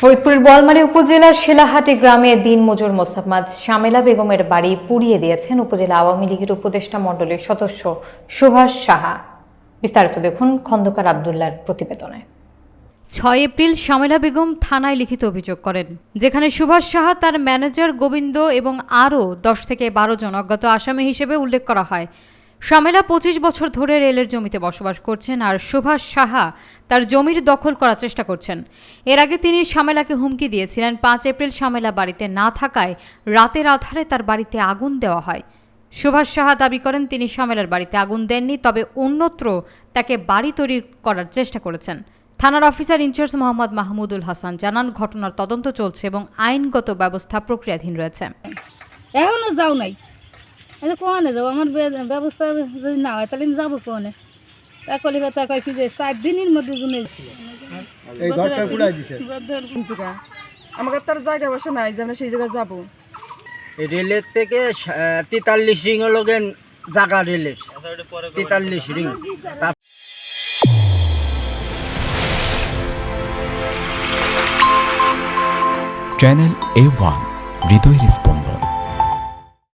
ফরিদপুরের বলমারী উপজেলার শিলাহাটি গ্রামে দিনমজুর মোসাম্মদ শামেলা বেগমের বাড়ি পুড়িয়ে দিয়েছেন উপজেলা আওয়ামী লীগের উপদেষ্টা মণ্ডলীর সদস্য সুভাষ সাহা। বিস্তারিত দেখুন খন্দকার আবদুল্লার প্রতিবেদনে। ছয় এপ্রিল শামেলা বেগম থানায় লিখিত অভিযোগ করেন, যেখানে সুভাষ সাহা তার ম্যানেজার গোবিন্দ এবং আরও দশ থেকে বারো জন অজ্ঞাত আসামি হিসেবে উল্লেখ করা হয়। শামেলা পঁচিশ বছর ধরে রেলের জমিতে বসবাস করছেন আর সুভাষ সাহা তার জমির দখল করার চেষ্টা করছেন। এর আগে তিনি শামেলাকে হুমকি দিয়েছিলেন, পাঁচ এপ্রিল শামেলা বাড়িতে না থাকায় রাতের আধারে তার বাড়িতে আগুন দেওয়া হয়। সুভাষ সাহা দাবি করেন, তিনি শামেলার বাড়িতে আগুন দেননি, তবে অন্যত্র তাকে বাড়ি তৈরি করার চেষ্টা করেছেন। থানার officer in charge Mohammad Mahmudul Hasan জানান, ঘটনার তদন্ত চলছে এবং আইনগত ব্যবস্থা প্রক্রিয়াধীন রয়েছে। এখনও যাও নাই? এই কোনে যাব আমার ব্যবস্থা যদি না হয় তাহলে আমি যাব কোনে তা কলি তা কয় কি যে চার দিনের মধ্যে জুনে এই ঘরটা পুরাই দিছে। আমাকে তার জায়গা বসে নাই যে আমরা সেই জায়গায় যাব। রেলের থেকে তেতাল্লিশ রিং হলো গেন জাগা রেলের তেতাল্লিশ রিং চ্যানেল এ ওয়ান হৃদয়ের স্পন্দন